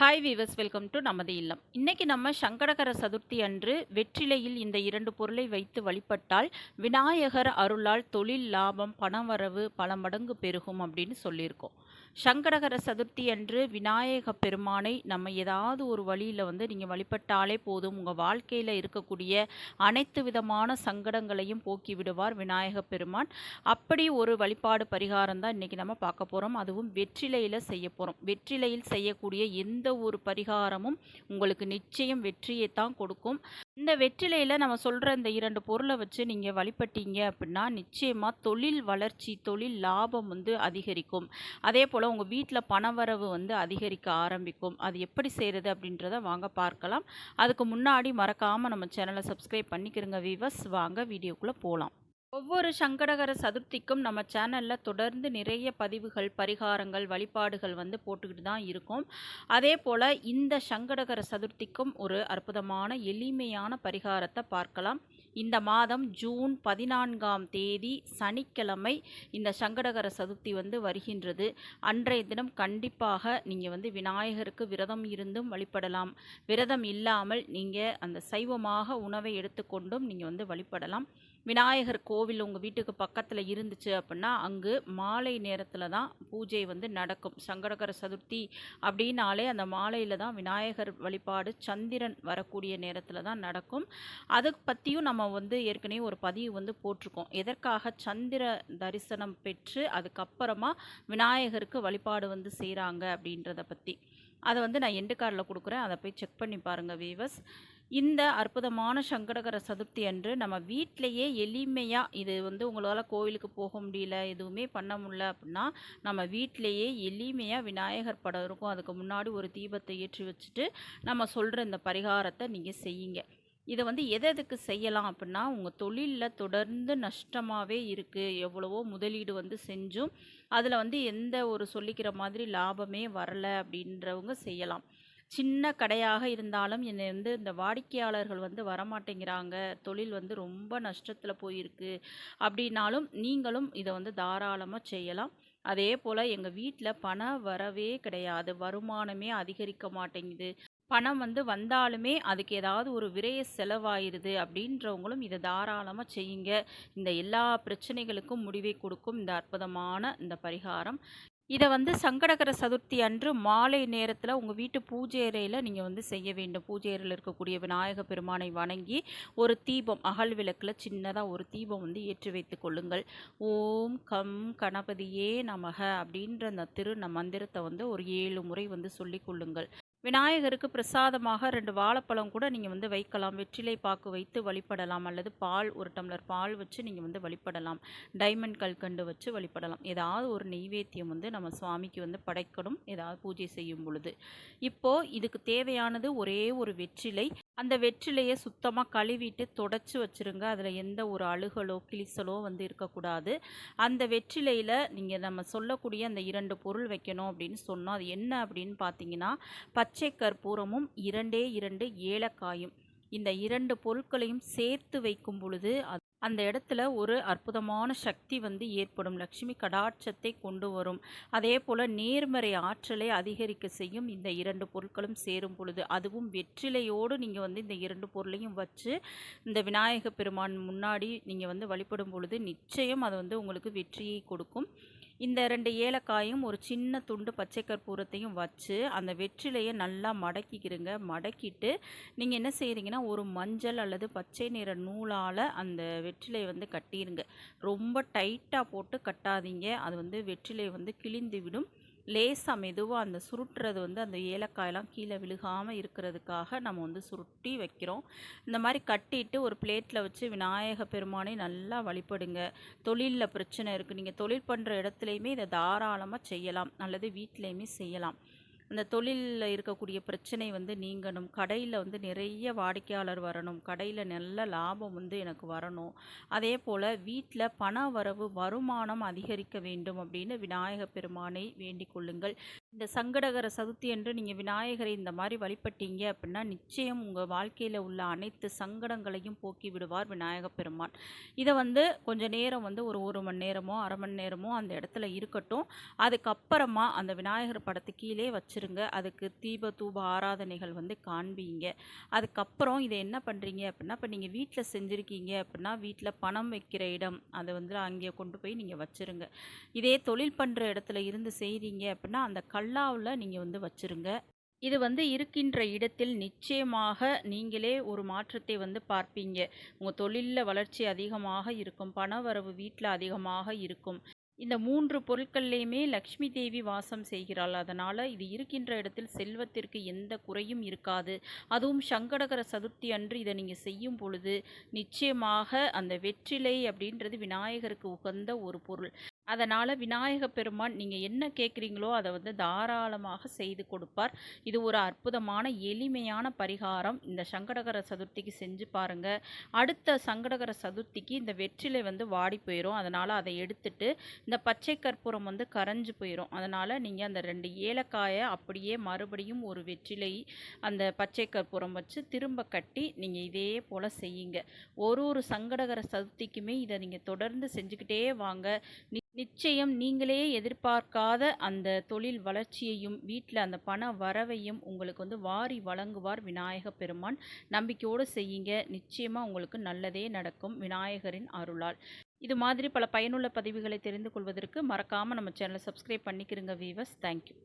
Hi viewers welcome to நமது இல்லம். இன்னைக்கு நம்ம சங்கடகர சதுர்த்தி அன்று வெற்றிலையில் இந்த இரண்டு பொருளை வைத்து வழிபட்டால் விநாயகர் அருளால் தொழில் லாபம் பணவரவு பல மடங்கு பெருகும் அப்படின்னு சொல்லியிருக்கோம். சங்கடகர சதுர்த்தி அன்று விநாயக பெருமானை நம்ம ஏதாவது ஒரு வழியில் வந்து நீங்கள் வழிபட்டாலே போதும். உங்கள் வாழ்க்கையில் இருக்கக்கூடிய அனைத்து விதமான சங்கடங்களையும் போக்கி விடுவார் விநாயக பெருமான். அப்படி ஒரு வழிபாடு பரிகாரம் தான் இன்றைக்கி நம்ம பார்க்க போகிறோம் அதுவும் வெற்றிலையில் செய்ய போகிறோம் வெற்றிலையில் செய்யக்கூடிய எந்த ஒரு பரிகாரமும் உங்களுக்கு நிச்சயம் வெற்றியை தான் கொடுக்கும். இந்த வெற்றிலையில் நம்ம சொல்கிற இந்த இரண்டு பொருளை வச்சு நீங்கள் வழிபட்டீங்க அப்படின்னா நிச்சயமாக தொழில் வளர்ச்சி தொழில் லாபம் வந்து அதிகரிக்கும். அதே போல் உங்கள் வீட்டில் பணவரவு வந்து அதிகரிக்க ஆரம்பிக்கும். அது எப்படி செய்கிறது அப்படின்றத வாங்க பார்க்கலாம். அதுக்கு முன்னாடி மறக்காமல் நம்ம சேனலை சப்ஸ்கிரைப் பண்ணிக்கிறோங்க வீவர்ஸ் வாங்க வீடியோக்குள்ளே போகலாம் ஒவ்வொரு சங்கடகர சதுர்த்திக்கும் நம்ம சேனலில் தொடர்ந்து நிறைய பதிவுகள் பரிகாரங்கள் வழிபாடுகள் வந்து போட்டுக்கிட்டு தான் இருக்கும். அதே போல் இந்த சங்கடகர சதுர்த்திக்கும் ஒரு அற்புதமான எளிமையான பரிகாரத்தை பார்க்கலாம். இந்த மாதம் ஜூன் பதினான்காம் தேதி சனிக்கிழமை இந்த சங்கடகர சதுர்த்தி வந்து வருகின்றது. அன்றைய தினம் கண்டிப்பாக நீங்கள் வந்து விநாயகருக்கு விரதம் இருந்தும் வழிபடலாம். விரதம் இல்லாமல் நீங்கள் அந்த சைவமாக உணவை எடுத்துக்கொண்டும் நீங்கள் வந்து வழிபடலாம். விநாயகர் கோவில் உங்கள் வீட்டுக்கு பக்கத்தில் இருந்துச்சு அப்படின்னா அங்கு மாலை நேரத்தில் தான் பூஜை வந்து நடக்கும். சங்கடகர சதுர்த்தி அப்படின்னாலே அந்த மாலையில் தான் விநாயகர் வழிபாடு சந்திரன் வரக்கூடிய நேரத்தில் தான் நடக்கும். அதை பற்றியும் நம்ம வந்து ஏற்கனவே ஒரு பதிவு வந்து போட்டிருக்கோம். எதற்காக சந்திர தரிசனம் பெற்று அதுக்கப்புறமா விநாயகருக்கு வழிபாடு வந்து செய்கிறாங்க அப்படின்றத பற்றி அதை வந்து நான் எண்டு கார்டில் கொடுக்குறேன். அதை போய் செக் பண்ணி பாருங்கள் வீவர்ஸ் இந்த அற்புதமான சங்கடகர சதுர்த்தி அன்று நம்ம வீட்டிலையே எளிமையாக இது வந்து உங்களால் கோவிலுக்கு போக முடியல எதுவுமே பண்ண முடியல அப்படின்னா நம்ம வீட்டிலையே எளிமையாக விநாயகர் படம் இருக்கும். அதுக்கு முன்னாடி ஒரு தீபத்தை ஏற்றி வச்சுட்டு நம்ம சொல்கிற இந்த பரிகாரத்தை நீங்கள் செய்யுங்க. இதை வந்து எது எதுக்கு செய்யலாம் அப்படின்னா உங்கள் தொழிலில் தொடர்ந்து நஷ்டமாகவே இருக்குது எவ்வளவோ முதலீடு வந்து செஞ்சும் அதில் வந்து எந்த ஒரு சொல்லிக்கிற மாதிரி லாபமே வரலை அப்படின்றவங்க செய்யலாம். சின்ன கடையாக இருந்தாலும் என்னை வந்து இந்த வாடிக்கையாளர்கள் வந்து வரமாட்டேங்கிறாங்க. தொழில் வந்து ரொம்ப நஷ்டத்தில் போயிருக்கு. அப்படின்னாலும் நீங்களும் இதை வந்து தாராளமாக செய்யலாம். அதே போல் எங்கள் வீட்டில் பணம் வரவே கிடையாது. வருமானமே அதிகரிக்க மாட்டேங்குது. பணம் வந்து வந்தாலுமே அதுக்கு ஏதாவது ஒரு விரைய செலவாயிருது அப்படின்றவங்களும் இதை தாராளமாக செய்யுங்க. இந்த எல்லா பிரச்சனைகளுக்கும் முடிவை கொடுக்கும் இந்த அற்புதமான இந்த பரிகாரம். இதை வந்து சங்கடகர சதுர்த்தி அன்று மாலை நேரத்தில் உங்கள் வீட்டு பூஜை அறையில் நீங்கள் வந்து செய்ய வேண்டும். பூஜை அறையில் இருக்கக்கூடிய விநாயக பெருமானை வணங்கி ஒரு தீபம் அகல் விளக்கில் சின்னதாக ஒரு தீபம் வந்து ஏற்றி வைத்து கொள்ளுங்கள். ஓம் கம் கணபதியே நமக அப்படின்ற அந்த திரு மந்திரத்தை வந்து ஒரு ஏழு முறை வந்து சொல்லிக் கொள்ளுங்கள். விநாயகருக்கு பிரசாதமாக ரெண்டு வாழைப்பழம் கூட நீங்கள் வந்து வைக்கலாம். வெற்றிலை பாக்கு வைத்து வழிபடலாம் அல்லது பால் ஒரு டம்ளர் பால் வச்சு நீங்கள் வந்து வழிபடலாம். டைமண்ட் கல்கண்டு வச்சு வழிபடலாம். ஏதாவது ஒரு நெய்வேத்தியம் வந்து நம்ம சுவாமிக்கு வந்து படைக்கணும். ஏதாவது பூஜை செய்யும் பொழுது. இப்போது இதுக்கு தேவையானது ஒரே ஒரு வெற்றிலை அந்த வெற்றிலையை சுத்தமாக கழுவிட்டு தொடச்சி வச்சுருங்க. அதில் எந்த ஒரு அழுகலோ கிளிசலோ வந்து இருக்கக்கூடாது. அந்த வெற்றிலையில் நீங்கள் நம்ம சொல்லக்கூடிய அந்த இரண்டு பொருள் வைக்கணும் அப்படின்னு சொன்னோம். அது என்ன அப்படின்னு பார்த்தீங்கன்னா பச்சை கற்பூரமும் இரண்டே இரண்டு ஏலக்காயும். இந்த இரண்டு பொருட்களையும் சேர்த்து வைக்கும் பொழுது அந்த இடத்துல ஒரு அற்புதமான சக்தி வந்து ஏற்படும். லக்ஷ்மி கடாட்சத்தை கொண்டு வரும். அதே போல் நேர்மறை ஆற்றலை அதிகரிக்க செய்யும் இந்த இரண்டு பொருட்களும் சேரும் பொழுது அதுவும் வெற்றிலையோடு நீங்கள் வந்து இந்த இரண்டு பொருளையும் வச்சு இந்த விநாயக பெருமான் முன்னாடி நீங்கள் வந்து வழிபடும் பொழுது நிச்சயம் அது வந்து உங்களுக்கு வெற்றியை கொடுக்கும். இந்த ரெண்டு ஏலக்காயும் ஒரு சின்ன துண்டு பச்சை கற்பூரத்தையும் வச்சு அந்த வெற்றிலையை நல்லா மடக்கிக்கிறங்க மடக்கிட்டு நீங்கள் என்ன செய்கிறீங்கன்னா ஒரு மஞ்சள் அல்லது பச்சை நிற நூலால் அந்த வெற்றிலையை வந்து கட்டிடுங்க ரொம்ப டைட்டாக போட்டு கட்டாதீங்க. அது வந்து வெற்றிலை வந்து கிழிந்து விடும். லேசாக மெதுவாக அந்த சுருட்டுறது வந்து அந்த ஏலக்காயெல்லாம் கீழே விழுகாமல் இருக்கிறதுக்காக நம்ம வந்து சுருட்டி வைக்கிறோம். இந்த மாதிரி கட்டிட்டு ஒரு பிளேட்டில் வச்சு விநாயக பெருமானை நல்லா வழிபடுங்க. தொழிலில் பிரச்சனை இருக்குது நீங்கள் தொழில் பண்ணுற இடத்துலையுமே இதை தாராளமாக செய்யலாம். அல்லது வீட்லேயுமே செய்யலாம். அந்த தொழிலில் இருக்கக்கூடிய பிரச்சனை வந்து நீங்கணும். கடையில் வந்து நிறைய வாடிக்கையாளர் வரணும். கடையில் நல்ல லாபம் வந்து எனக்கு வரணும். அதே போல் வீட்டில் பண வரவு வருமானம் அதிகரிக்க வேண்டும் அப்படின்னு விநாயக பெருமானை வேண்டிக் கொள்ளுங்கள். இந்த சங்கடகர சதுர்த்தி என்று நீங்கள் விநாயகரை இந்த மாதிரி வழிபட்டீங்க அப்படின்னா நிச்சயம் உங்கள் வாழ்க்கையில் உள்ள அனைத்து சங்கடங்களையும் போக்கி விடுவார் விநாயக பெருமான். இதை வந்து கொஞ்ச நேரம் வந்து ஒரு ஒரு மணி நேரமோ அரை மணி நேரமோ அந்த இடத்துல இருக்கட்டும். அதுக்கப்புறமா அந்த விநாயகர் படத்து கீழே வச்சு வச்சிருங்க. அதுக்கு தீப தூப ஆராதனைகள் வந்து காண்பீங்க. அதுக்கப்புறம் இதை என்ன பண்ணுறீங்க அப்படின்னா இப்போ நீங்கள் வீட்டில் செஞ்சுருக்கீங்க அப்படின்னா வீட்டில் பணம் வைக்கிற இடம் அதை வந்து அங்கே கொண்டு போய் நீங்கள் வச்சுருங்க. இதே தொழில் பண்ணுற இடத்துல இருந்து செய்கிறீங்க அப்படின்னா அந்த கல்லாவில் நீங்கள் வந்து வச்சுருங்க. இது வந்து இருக்கின்ற இடத்தில் நிச்சயமாக நீங்களே ஒரு மாற்றத்தை வந்து பார்ப்பீங்க. உங்கள் தொழிலில் வளர்ச்சி அதிகமாக இருக்கும். பண வரவு வீட்டில் அதிகமாக இருக்கும். இந்த மூன்று பொருட்கள்லையுமே லக்ஷ்மி தேவி வாசம் செய்கிறாள். அதனால் இது இருக்கின்ற இடத்தில் செல்வத்திற்கு எந்த குறையும் இருக்காது. அதுவும் சங்கடகர சதுர்த்தி அன்று இதை நீங்கள் செய்யும் பொழுது நிச்சயமாக அந்த வெற்றிலை அப்படின்றது விநாயகருக்கு உகந்த ஒரு பொருள். அதனால் விநாயக பெருமான் நீங்கள் என்ன கேட்குறீங்களோ அதை வந்து தாராளமாக செய்து கொடுப்பார். இது ஒரு அற்புதமான எளிமையான பரிகாரம். இந்த சங்கடகர சதுர்த்திக்கு செஞ்சு பாருங்கள் அடுத்த சங்கடகர சதுர்த்திக்கு இந்த வெற்றிலை வந்து வாடி போயிடும் அதனால் அதை எடுத்துட்டு இந்த பச்சை கற்பூரம் வந்து கரைஞ்சு போயிடும் அதனால் நீங்கள் அந்த ரெண்டு ஏலக்காயை அப்படியே மறுபடியும் ஒரு வெற்றிலை அந்த பச்சை கற்பூரம் வச்சு திரும்ப கட்டி நீங்கள் இதே போல் செய்யுங்க. ஒரு ஒரு சங்கடகர சதுர்த்திக்குமே இதை நீங்கள் தொடர்ந்து செஞ்சுக்கிட்டே வாங்க. நிச்சயம் நீங்களே எதிர்பார்க்காத அந்த தொழில் வளர்ச்சியையும் வீட்டில் அந்த பண வரவையும் உங்களுக்கு வந்து வாரி வழங்குவார் விநாயக பெருமான். நம்பிக்கையோடு செய்யுங்க. நிச்சயமாக உங்களுக்கு நல்லதே நடக்கும். விநாயகரின் அருளால். இது மாதிரி பல பயனுள்ள பதிவுகளை தெரிந்து கொள்வதற்கு மறக்காமல் நம்ம சேனலை சப்ஸ்கிரைப் பண்ணிக்கிறங்க வீவர்ஸ் தேங்க்யூ